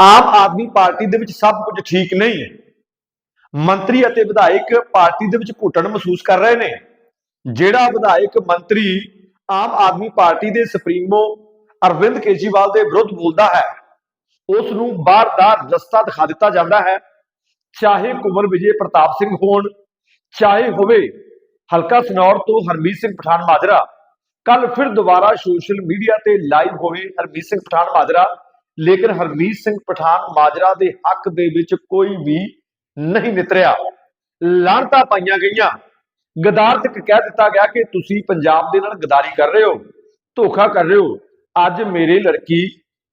ਆਮ Aadmi party ਦੇ ਵਿੱਚ ਸਭ ਕੁਝ ਠੀਕ ਨਹੀਂ ਹੈ। ਮੰਤਰੀ ਅਤੇ ਵਿਧਾਇਕ ਪਾਰਟੀ ਦੇ ਵਿੱਚ ਘੁੱਟਣ ਮਹਿਸੂਸ ਕਰ ਰਹੇ ਨੇ। ਜਿਹੜਾ ਵਿਧਾਇਕ ਮੰਤਰੀ ਆਮ ਆਦਮੀ ਪਾਰਟੀ ਦੇ ਸੁਪਰੀਮੋ ਅਰਵਿੰਦ ਕੇਜਰੀਵਾਲ ਦੇ ਵਿਰੁੱਧ ਬੋਲਦਾ ਹੈ ਉਸ ਨੂੰ ਬਾਹਰ ਦਾ ਰਸਤਾ ਦਿਖਾ ਦਿੱਤਾ ਜਾਂਦਾ ਹੈ। ਚਾਹੇ ਕੁਮਰ ਵਿਜੇ ਪ੍ਰਤਾਪ ਸਿੰਘ ਹੋਣ, ਚਾਹੇ ਹੋਵੇ ਹਲਕਾ ਸਨੌਰ ਤੋਂ ਹਰਮੀਤ ਸਿੰਘ ਪਠਾਨ ਮਾਜਰਾ ਕੱਲ ਫਿਰ ਦੁਬਾਰਾ ਸੋਸ਼ਲ ਮੀਡੀਆ ਤੇ ਲਾਈਵ ਹੋਵੇ ਹਰਮੀਤ ਸਿੰਘ ਪਠਾਨ ਮਾਜਰਾ ਲੇਕਿਨ ਹਰਮੀਤ ਸਿੰਘ ਪਠਾਨ ਮਾਜਰਾ ਦੇ ਹੱਕ ਦੇ ਵਿੱਚ ਕੋਈ ਵੀ ਨਹੀਂ ਨਿਤਰਿਆ। ਲਾਂਤਾ ਪਾਈਆਂ ਗਈਆਂ। ਗਦਾਰ ਤੱਕ ਕਹਿ ਦਿੱਤਾ ਗਿਆ ਕਿ ਤੁਸੀਂ ਪੰਜਾਬ ਦੇ ਨਾਲ ਗਦਾਰੀ ਕਰ ਰਹੇ ਹੋ, ਧੋਖਾ ਕਰ ਰਹੇ ਹੋ। ਅੱਜ ਮੇਰੇ ਲੜਕੀ,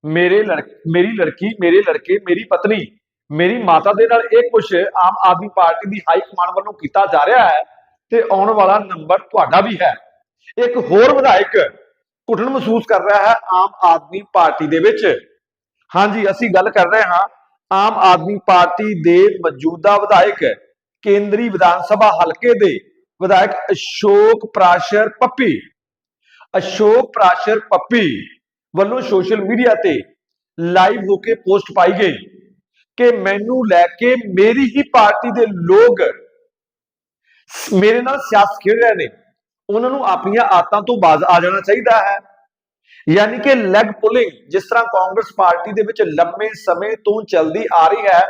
ਮੇਰੇ ਮੇਰੀ ਲੜਕੀ, ਮੇਰੇ ਲੜਕੇ, ਮੇਰੀ ਪਤਨੀ, ਮੇਰੀ ਮਾਤਾ ਦੇ ਨਾਲ ਇਹ ਕੁਝ ਆਮ ਆਦਮੀ ਪਾਰਟੀ ਦੀ ਹਾਈ ਕਮਾਂਡ ਵੱਲੋਂ ਕੀਤਾ ਜਾ ਰਿਹਾ ਹੈ ਤੇ ਆਉਣ ਵਾਲਾ ਨੰਬਰ ਤੁਹਾਡਾ ਵੀ ਹੈ। ਇੱਕ ਹੋਰ ਵਿਧਾਇਕ ਘੁਟਨ ਮਹਿਸੂਸ ਕਰ ਰਿਹਾ ਹੈ ਆਮ ਆਦਮੀ ਪਾਰਟੀ ਦੇ ਵਿੱਚ। ਹਾਂਜੀ, ਅਸੀਂ ਗੱਲ ਕਰ ਰਹੇ ਹਾਂ, ਆਮ ਆਦਮੀ ਪਾਰਟੀ ਦੇ ਮੌਜੂਦਾ ਵਿਧਾਇਕ ਕੇਂਦਰੀ ਵਿਧਾਨ ਸਭਾ ਹਲਕੇ ਦੇ ਵਿਧਾਇਕ ਅਸ਼ੋਕ ਪ੍ਰਾਸ਼ਰ ਪੱਪੀ। ਅਸ਼ੋਕ ਪ੍ਰਾਸ਼ਰ ਪੱਪੀ ਵੱਲੋਂ ਸੋਸ਼ਲ ਮੀਡੀਆ ਤੇ ਲਾਈਵ ਹੋ ਕੇ ਪੋਸਟ ਪਾਈ ਗਈ ਕਿ ਮੈਨੂੰ ਲੈ ਕੇ ਮੇਰੀ ਹੀ ਪਾਰਟੀ ਦੇ ਲੋਕ ਮੇਰੇ ਨਾਲ ਸਿਆਸਤ ਖੇਡ ਰਹੇ ਨੇ। ਉਹਨਾਂ ਨੂੰ ਆਪਣੀਆਂ ਆਦਤਾਂ ਤੋਂ ਬਾਜ਼ ਆ ਜਾਣਾ ਚਾਹੀਦਾ ਹੈ। ਯਾਨੀ ਕਿ ਲੈਗ ਪੁਲਿੰਗ ਜਿਸ ਤਰ੍ਹਾਂ ਕਾਂਗਰਸ ਪਾਰਟੀ ਦੇ ਵਿੱਚ ਲੰਮੇ ਸਮੇਂ ਤੋਂ ਚੱਲਦੀ ਆ ਰਹੀ ਹੈ,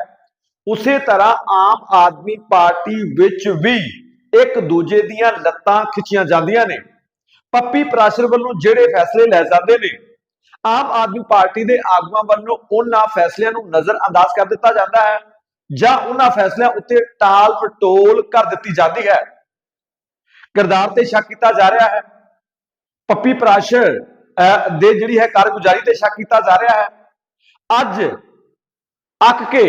ਉਸੇ ਤਰ੍ਹਾਂ ਆਮ ਆਦਮੀ ਪਾਰਟੀ ਵਿੱਚ ਵੀ ਇੱਕ ਦੂਜੇ ਦੀਆਂ ਲੱਤਾਂ ਖਿੱਚੀਆਂ ਜਾਂਦੀਆਂ ਨੇ। ਪੱਪੀ ਪ੍ਰਾਸ਼ਰ ਵੱਲੋਂ ਜਿਹੜੇ ਫੈਸਲੇ ਲੈ ਜਾਂਦੇ ਨੇ, ਆਮ ਆਦਮੀ ਪਾਰਟੀ ਦੇ ਆਗੂਆਂ ਵੱਲੋਂ ਉਹਨਾਂ ਫੈਸਲਿਆਂ ਨੂੰ ਨਜ਼ਰ ਅੰਦਾਜ਼ ਕਰ ਦਿੱਤਾ ਜਾਂਦਾ ਹੈ ਜਾਂ ਉਹਨਾਂ ਫੈਸਲਿਆਂ ਉੱਤੇ ਟਾਲ ਪਟੋਲ ਕਰ ਦਿੱਤੀ ਜਾਂਦੀ ਹੈ। ਕਿਰਦਾਰ ਤੇ ਸ਼ੱਕ ਕੀਤਾ ਜਾ ਰਿਹਾ ਹੈ। ਪੱਪੀ ਪ੍ਰਾਸ਼ਰ ਦੇ ਜਿਹੜੀ ਹੈ ਕਾਰਗੁਜ਼ਾਰੀ ਤੇ ਸ਼ੱਕ ਕੀਤਾ ਜਾ ਰਿਹਾ ਹੈ। ਅੱਜ ਅੱਕ ਕੇ,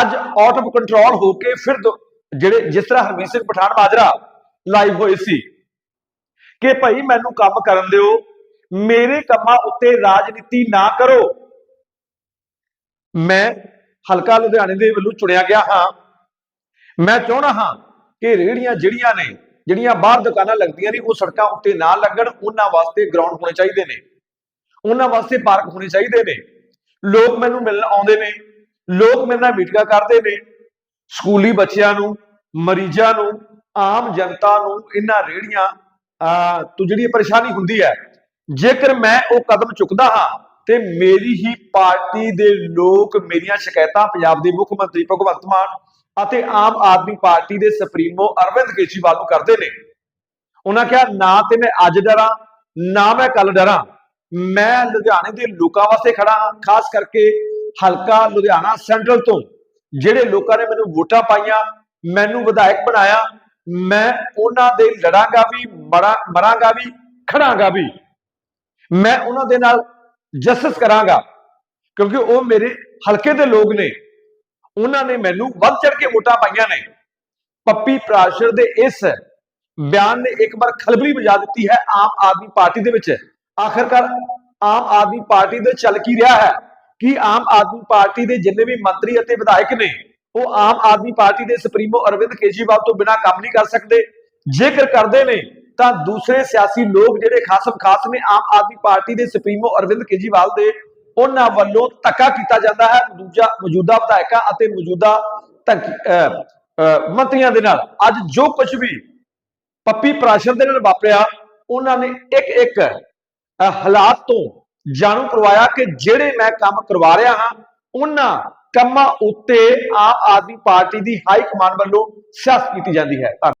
ਅੱਜ ਆਊਟ ਆਫ ਕੰਟਰੋਲ ਹੋ ਕੇ ਫਿਰ ਦੋ- ਜਿਹੜੇ ਜਿਸ ਤਰ੍ਹਾਂ ਹਰਮੀਤ ਸਿੰਘ ਪਠਾਨ ਮਾਜਰਾ ਲਾਈਵ ਹੋਏ ਸੀ, ਕਿ ਭਾਈ ਮੈਨੂੰ ਕੰਮ ਕਰਨ ਦਿਓ, ਮੇਰੇ ਕੰਮਾਂ ਉੱਤੇ ਰਾਜਨੀਤੀ ਨਾ ਕਰੋ। ਮੈਂ ਹਲਕਾ ਲੁਧਿਆਣੇ ਦੇ ਵੱਲੋਂ ਚੁਣਿਆ ਗਿਆ ਹਾਂ। ਮੈਂ ਚਾਹੁੰਦਾ ਹਾਂ ਕਿ ਰੇੜੀਆਂ ਜਿਹੜੀਆਂ ਨੇ ਜਿਹੜੀਆਂ ਬਾਹਰ ਦੁਕਾਨਾਂ ਲੱਗਦੀਆਂ ਨੇ, ਉਹ ਸੜਕਾਂ ਉੱਤੇ ਨਾ ਲੱਗਣ, ਉਹਨਾਂ ਵਾਸਤੇ ਗਰਾਊਂਡ ਹੋਣੇ ਚਾਹੀਦੇ ਨੇ। ਉਹਨਾਂ ਵਾਸਤੇ ਪਾਰਕ ਹੋਣੇ ਚਾਹੀਦੇ ਨੇ। ਲੋਕ ਮੈਨੂੰ ਮਿਲਣ ਆਉਂਦੇ ਨੇ। ਲੋਕ ਮੇਰੇ ਨਾਲ ਮੀਟਿੰਗਾਂ ਕਰਦੇ ਨੇ। ਸਕੂਲੀ ਬੱਚਿਆਂ ਨੂੰ, ਮਰੀਜ਼ਾਂ ਨੂੰ, ਆਮ ਜਨਤਾ ਨੂੰ, ਇਹਨਾਂ ਰੇੜੀਆਂ ਆ ਤੋਂ ਜਿਹੜੀ ਪਰੇਸ਼ਾਨੀ ਹੁੰਦੀ ਹੈ, ਜੇਕਰ ਮੈਂ ਉਹ ਕਦਮ ਚੁੱਕਦਾ ਹਾਂ, ਤੇ ਮੇਰੀ ਹੀ ਪਾਰਟੀ ਦੇ ਲੋਕ ਮੇਰੀਆਂ ਸ਼ਿਕਾਇਤਾਂ ਪੰਜਾਬ ਦੇ ਮੁੱਖ ਮੰਤਰੀ ਭਗਵੰਤ ਮਾਨ ਅਤੇ ਆਮ ਆਦਮੀ ਪਾਰਟੀ ਦੇ ਸੁਪਰੀਮੋ ਅਰਵਿੰਦ ਕੇਜਰੀਵਾਲ ਨੂੰ ਕਰਦੇ ਨੇ। ਉਹਨਾਂ ਕਿਹਾ, ਨਾ ਤੇ ਮੈਂ ਅੱਜ ਡਰਾਂ, ਨਾ ਮੈਂ ਕੱਲ ਡਰਾਂ। ਮੈਂ ਲੁਧਿਆਣੇ ਦੇ ਲੋਕਾਂ ਵਾਸਤੇ ਖੜਾ ਹਾਂ, ਖਾਸ ਕਰਕੇ ਹਲਕਾ ਲੁਧਿਆਣਾ ਸੈਂਟਰਲ ਤੋਂ। ਜਿਹੜੇ ਲੋਕਾਂ ਨੇ ਮੈਨੂੰ ਵੋਟਾਂ ਪਾਈਆਂ, ਮੈਨੂੰ ਵਿਧਾਇਕ ਬਣਾਇਆ, ਮੈਂ ਉਹਨਾਂ ਦੇ ਲੜਾਂਗਾ ਵੀ, ਮਰਾਂ, ਮਰਾਂਗਾ ਵੀ ਖੜਾਂਗਾ ਵੀ। ਮੈਂ ਉਹਨਾਂ ਦੇ ਨਾਲ ਜਸਟਿਸ ਕਰਾਂਗਾ, ਕਿਉਂਕਿ ਉਹ ਮੇਰੇ ਹਲਕੇ ਦੇ ਲੋਕ ਨੇ। ਉਹਨਾਂ ਨੇ ਮੈਨੂੰ ਵੱਧ ਚੜ ਕੇ ਵੋਟਾਂ ਪਾਈਆਂ ਨੇ। ਪੱਪੀ ਪ੍ਰਾਸ਼ਰ ਦੇ ਇਸ ਬਿਆਨ ਨੇ ਇੱਕ ਵਾਰ ਖਲਬਲੀ ਮਚਾ ਦਿੱਤੀ ਹੈ ਆਮ ਆਦਮੀ ਪਾਰਟੀ ਦੇ ਵਿੱਚ। ਆਖਰਕਾਰ ਆਮ ਆਦਮੀ ਪਾਰਟੀ ਦੇ ਚੱਲ ਕੀ ਰਿਹਾ ਹੈ? ਕਿ ਆਮ ਆਦਮੀ ਪਾਰਟੀ ਦੇ ਜਿੰਨੇ ਵੀ ਮੰਤਰੀ ਅਤੇ ਵਿਧਾਇਕ ਨੇ, ਉਹ ਆਮ ਆਦਮੀ ਪਾਰਟੀ ਦੇ ਸੁਪਰੀਮੋ ਅਰਵਿੰਦ ਕੇਜਰੀਵਾਲ ਤੋਂ ਬਿਨਾਂ ਕੰਮ ਨਹੀਂ ਕਰ ਸਕਦੇ? ਜੇਕਰ ਕਰਦੇ ਨੇ, ਤਾਂ ਦੂਸਰੇ ਸਿਆਸੀ ਲੋਕ ਜਿਹੜੇ ਖਾਸਮ ਖਾਸ ਨੇ, ਆਮ ਆਦਮੀ ਪਾਰਟੀ ਦੇ ਸੁਪਰੀਮੋ ਅਰਵਿੰਦ ਕੇਜਰੀਵਾਲ ਦੇ ਉਹਨਾਂ ਵੱਲੋਂ ਧੱਕਾ ਕੀਤਾ ਜਾਂਦਾ ਹੈ ਦੂਜਾ ਮੌਜੂਦਾ ਵਿਧਾਇਕਾਂ ਅਤੇ ਮੌਜੂਦਾ ਮੰਤਰੀਆਂ ਦੇ ਨਾਲ। ਅੱਜ ਜੋ ਕੁਝ ਵੀ ਪੱਪੀ ਪ੍ਰਾਸ਼ਰ ਦੇ ਨਾਲ ਵਾਪਰਿਆ, ਉਹਨਾਂ ਨੇ ਇੱਕ ਇੱਕ ਹਾਲਾਤ ਤੋਂ ਜਾਣੂ ਕਰਵਾਇਆ ਕਿ ਜਿਹੜੇ ਮੈਂ ਕੰਮ ਕਰਵਾ ਰਿਹਾ ਹਾਂ, ਉਹਨਾਂ ਕੰਮਾਂ ਉੱਤੇ ਆਮ ਆਦਮੀ ਪਾਰਟੀ ਦੀ ਹਾਈ ਕਮਾਂਡ ਵੱਲੋਂ ਸਿਆਸਤ ਕੀਤੀ ਜਾਂਦੀ ਹੈ।